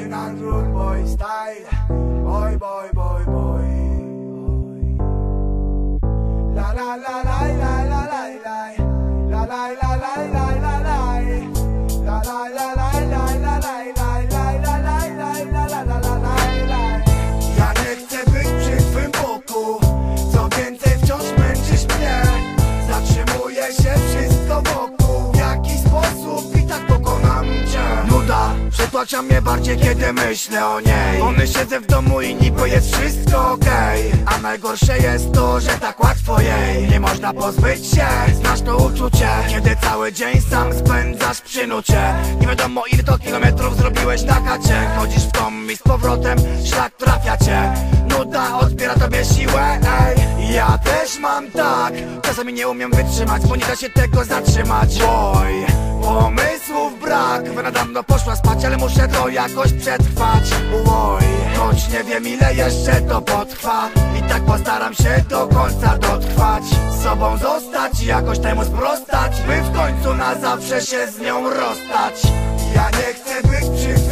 na rude boy style boy boy boy la la la la la la la La la la la la la la przytłacza mnie bardziej kiedy myślę o niej. Ony siedzę w domu i niby jest wszystko okej. A najgorsze jest to, że tak łatwo jej. Nie można pozbyć się Znasz to uczucie. Kiedy cały dzień sam spędzasz przy nucie. Nie wiadomo ile to kilometrów zrobiłeś na kacie. Chodzisz w dom i z powrotem szlak trafia cię. Nuda odbiera tobie siłę, ej Ja też mam tak. Czasami nie umiem wytrzymać, bo nie da się tego zatrzymać. Oj, pomysłów brak. Wena dawno poszła spać, ale muszę to jakoś przetrwać. Oj, choć nie wiem ile jeszcze to potrwa. I tak postaram się do końca dotrwać. Sobą zostać i jakoś temu sprostać By w końcu na zawsze się z nią rozstać. Ja nie chcę być przy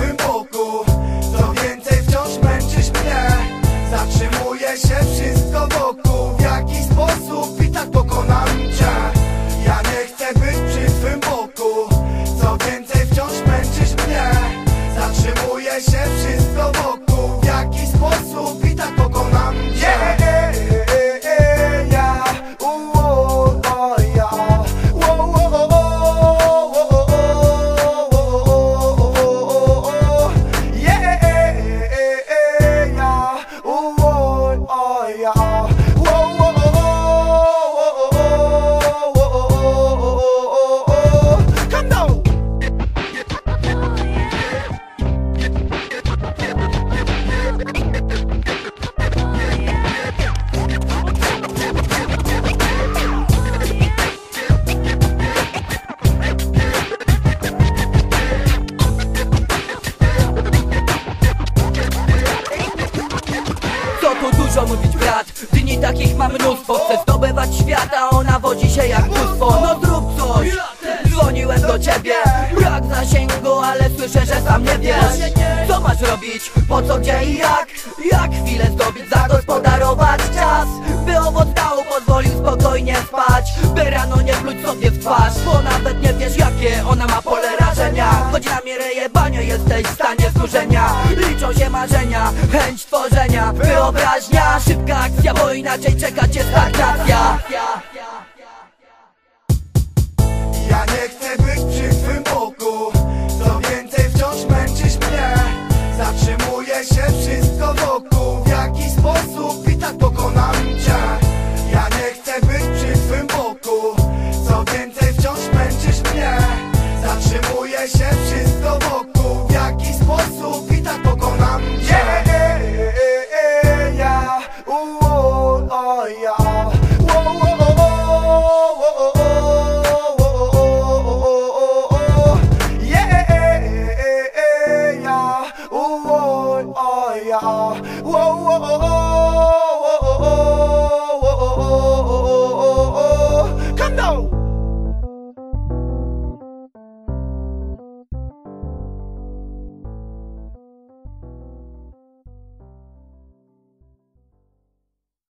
Dużo mówić brat. Dni takich mam mnóstwo. Chcę zdobywać świat, a ona wodzi się jak mnóstwo No zrób coś. Dzwoniłem do ciebie. Brak zasięgu, ale słyszę, że sam nie wiesz. Co masz robić? Po co, gdzie i jak? Jak chwilę zdobyć, zagospodarować czas? By owoc dału pozwolił spokojnie spać. By rano nie pluć sobie w twarz Bo nawet nie wiesz jakie ona ma pole rażenia. Choć na miarę jebania jesteś inaczej czeka cię stagnacja whoa, whoa.